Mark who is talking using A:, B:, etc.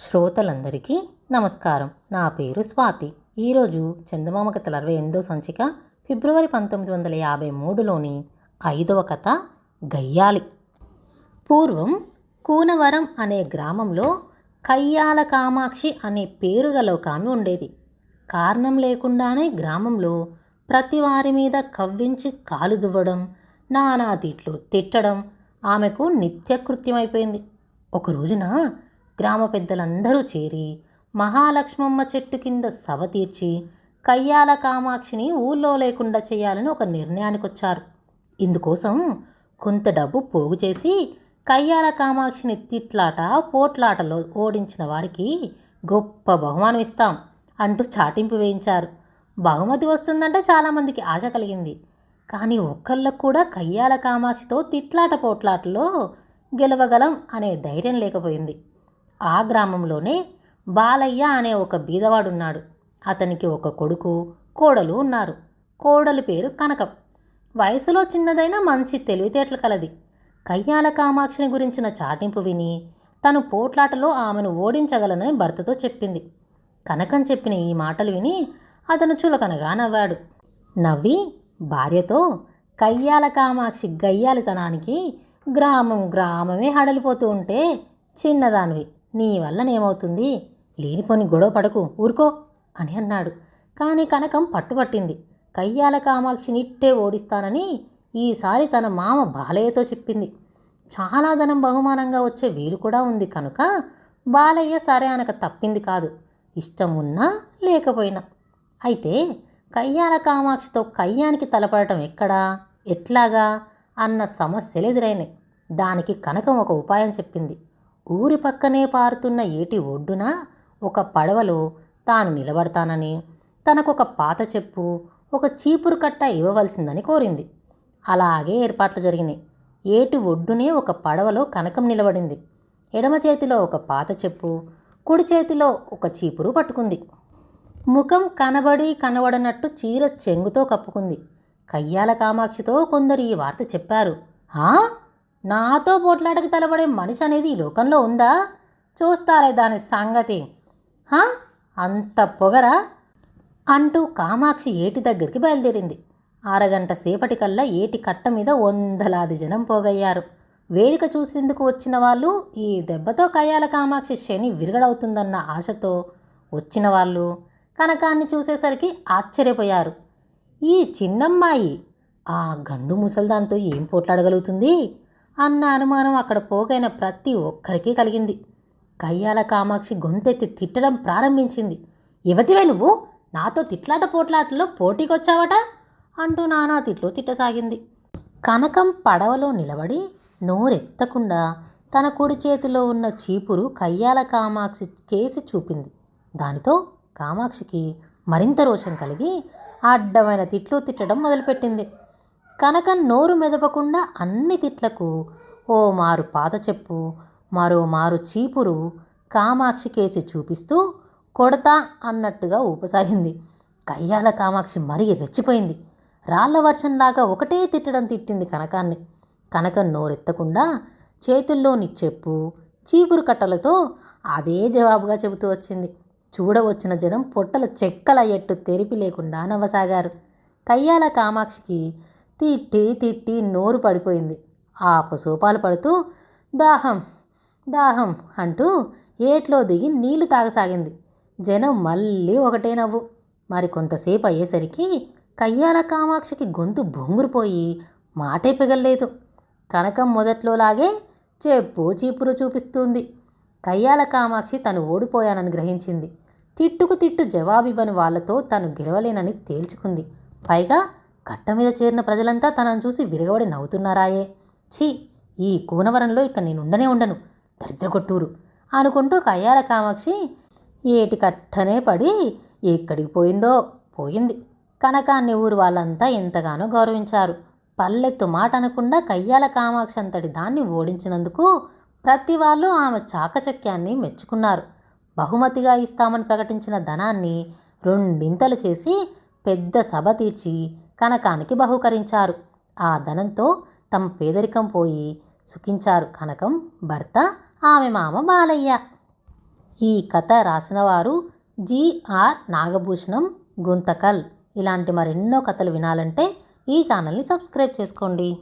A: శ్రోతలందరికీ నమస్కారం. నా పేరు స్వాతి. ఈరోజు చందమామ కథల అరవై ఎనిమిదో సంచిక ఫిబ్రవరి పంతొమ్మిది వందల యాభై మూడులోని ఐదవ కథ గయ్యాలి. పూర్వం కూనవరం అనే గ్రామంలో కయ్యాల కామాక్షి అనే పేరు గల ఒక ఆమె ఉండేది. కారణం లేకుండానే గ్రామంలో ప్రతి వారి మీద కవ్వించి కాలు దువ్వడం నానా తిట్లు తిట్టడం ఆమెకు నిత్యకృత్యమైపోయింది. ఒక రోజున గ్రామ పెద్దలందరూ చేరి మహాలక్ష్మమ్మ చెట్టు కింద సభ తీర్చి కయ్యాల కామాక్షిని ఊళ్ళో లేకుండా చేయాలని ఒక నిర్ణయానికి వచ్చారు ఇందుకోసం కొంత డబ్బు పోగు చేసి కయ్యాల కామాక్షిని తిట్లాట పోట్లాటలో ఓడించిన వారికి గొప్ప బహుమానం ఇస్తాం అంటూ చాటింపు వేయించారు. బహుమతి వస్తుందంటే చాలామందికి ఆశ కలిగింది. కానీ ఒక్కళ్ళకు కూడా కయ్యాల కామాక్షితో తిట్లాట పోట్లాటలో గెలవగలం అనే ధైర్యం లేకపోయింది. ఆ గ్రామంలోనే బాలయ్య అనే ఒక బీదవాడున్నాడు. అతనికి ఒక కొడుకు కోడలు ఉన్నారు. కోడలి పేరు కనకం. వయసులో చిన్నదైనా మంచి తెలివితేటలు కలది. కయ్యాల కామాక్షిని గురించిన చాటింపు విని తను పోట్లాటలో ఆమెను ఓడించగలనని భర్తతో చెప్పింది. కనకం చెప్పిన ఈ మాటలు విని అతను చులకనగా నవ్వాడు. నవ్వి భార్యతో కయ్యాల కామాక్షి గయ్యాలితనానికి గ్రామం గ్రామమే హడలిపోతూ ఉంటే చిన్నదానివి. నీ వల్లనేమవుతుంది లేనిపోని గొడవ పడకు. ఊరుకో అని అన్నాడు. కానీ కనకం పట్టుపట్టింది కయ్యాల కామాక్షిని ఇట్టే ఓడిస్తానని ఈసారి తన మామ బాలయ్యతో చెప్పింది. చాలా ధనం బహుమానంగా వచ్చే వీలు కూడా ఉంది కనుక బాలయ్య సరే అనక తప్పింది కాదు. ఇష్టం ఉన్నా లేకపోయినా. అయితే కయ్యాల కామాక్షితో కయ్యానికి తలపడటం ఎక్కడా? ఎట్లాగా? అన్న సమస్యలు ఎదురైనాయి. దానికి కనకం ఒక ఉపాయం చెప్పింది. ఊరి పక్కనే పారుతున్న ఏటి ఒడ్డున ఒక పడవలో తాను నిలబడతానని తనకొక పాత చెప్పు ఒక చీపురు కట్ట ఇవ్వవలసిందని కోరింది. అలాగే ఏర్పాట్లు జరిగినాయి. ఏటి ఒడ్డునే ఒక పడవలో కనకం నిలబడింది. ఎడమ చేతిలో ఒక పాత చెప్పు కుడి చేతిలో ఒక చీపురు పట్టుకుంది. ముఖం కనబడి కనబడనట్టు చీర చెంగుతో కప్పుకుంది. కయ్యాల కామాక్షితో కొందరు ఈ వార్త చెప్పారు. హా నాతో పోట్లాటకి తలబడే మనిషి అనేది ఈ లోకంలో ఉందా? చూస్తారే దాని సంగతి. హా? అంత పొగరా? అంటూ కామాక్షి ఏటి దగ్గరికి బయలుదేరింది. అరగంట సేపటికల్లా ఏటి కట్ట మీద వందలాది జనం పోగయ్యారు. వేడుక చూసేందుకు వచ్చిన వాళ్ళు ఈ దెబ్బతో కయ్యాల కామాక్షి శని విరగడవుతుందన్న ఆశతో వచ్చిన వాళ్ళు కనకాన్ని చూసేసరికి ఆశ్చర్యపోయారు. ఈ చిన్నమ్మాయి ఆ గండు ముసల్దాంతో ఏం పోట్లాడగలుగుతుంది? అన్న అనుమానం అక్కడ పోగైన ప్రతి ఒక్కరికి కలిగింది. కయ్యాల కామాక్షి గొంతెత్తి తిట్టడం ప్రారంభించింది. యువతివే నువ్వు? నాతో తిట్లాట పోట్లాటలో పోటీకొచ్చావట? అంటూ నానా తిట్లు తిట్టసాగింది. కనకం పడవలో నిలబడి నోరెత్తకుండా తన కుడి చేతిలో ఉన్న చీపురు కయ్యాల కామాక్షి కేసి చూపింది. దానితో కామాక్షికి మరింత రోషం కలిగి అడ్డమైన తిట్లు తిట్టడం మొదలుపెట్టింది. కనకం నోరు మెదపకుండా అన్ని తిట్లకు ఓ మారు పాత చెప్పు మరో మారు చీపురు కామాక్షి కేసి చూపిస్తూ కొడతా అన్నట్టుగా ఊపసాగింది. కయ్యాల కామాక్షి మరీ రెచ్చిపోయింది. రాళ్ళ వర్షంలాగా ఒకటే తిట్టడం తిట్టింది కనకాన్ని. కనకం నోరెత్తకుండా చేతుల్లోని చెప్పు చీపురు కట్టలతో అదే జవాబుగా చెబుతూ వచ్చింది. చూడవచ్చిన జనం పొట్టల చెక్కల ఎట్టు తెరిపి లేకుండా నవ్వసాగారు. కయ్యాల కామాక్షికి తిట్టి తిట్టి నోరు పడిపోయింది. ఆపసూపాలు పడుతూ దాహం దాహం అంటూ ఏట్లో దిగి నీళ్ళు తాగసాగింది. జనం మళ్ళీ ఒకటే నవ్వు. మరి కొంతసేపు అయ్యేసరికి కయ్యాల కామాక్షికి గొంతు బొంగురుపోయి మాటే పిగల్లేదు. కనకం మొదట్లోలాగే చెప్పు చీపురు చూపిస్తుంది. కయ్యాల కామాక్షి తను ఓడిపోయానని గ్రహించింది. తిట్టుకు తిట్టు జవాబివ్వని వాళ్ళతో తను గెలవలేనని తేల్చుకుంది. పైగా కట్ట మీద చేరిన ప్రజలంతా తనను చూసి విరగబడి నవ్వుతున్నారాయే. ఛీ ఈ కూనవరంలో ఇక నేనుండనే ఉండను. దరిద్రగొట్టూరు. అనుకుంటూ కయ్యాల కామాక్షి ఏటి కట్టనే పడి ఎక్కడికి పోయిందో పోయింది. కనకాన్ని ఊరు వాళ్ళంతా ఎంతగానో గౌరవించారు. పల్లెత్తు మాట అనకుండా కయ్యాల కామాక్షి అంతటి దాన్ని ఓడించినందుకు ప్రతి వాళ్ళు ఆమె చాకచక్యాన్ని మెచ్చుకున్నారు. బహుమతిగా ఇస్తామని ప్రకటించిన ధనాన్ని రెండింతలు చేసి పెద్ద సభ తీర్చి కనకానికి బహుకరించారు. ఆ ధనంతో తమ పేదరికం పోయి సుఖించారు కనకం భర్త ఆమె మామ బాలయ్య. ఈ కథ రాసినవారు జిఆర్ నాగభూషణం గుంతకల్. ఇలాంటి మరెన్నో కథలు వినాలంటే ఈ ఛానల్ని సబ్స్క్రైబ్ చేసుకోండి.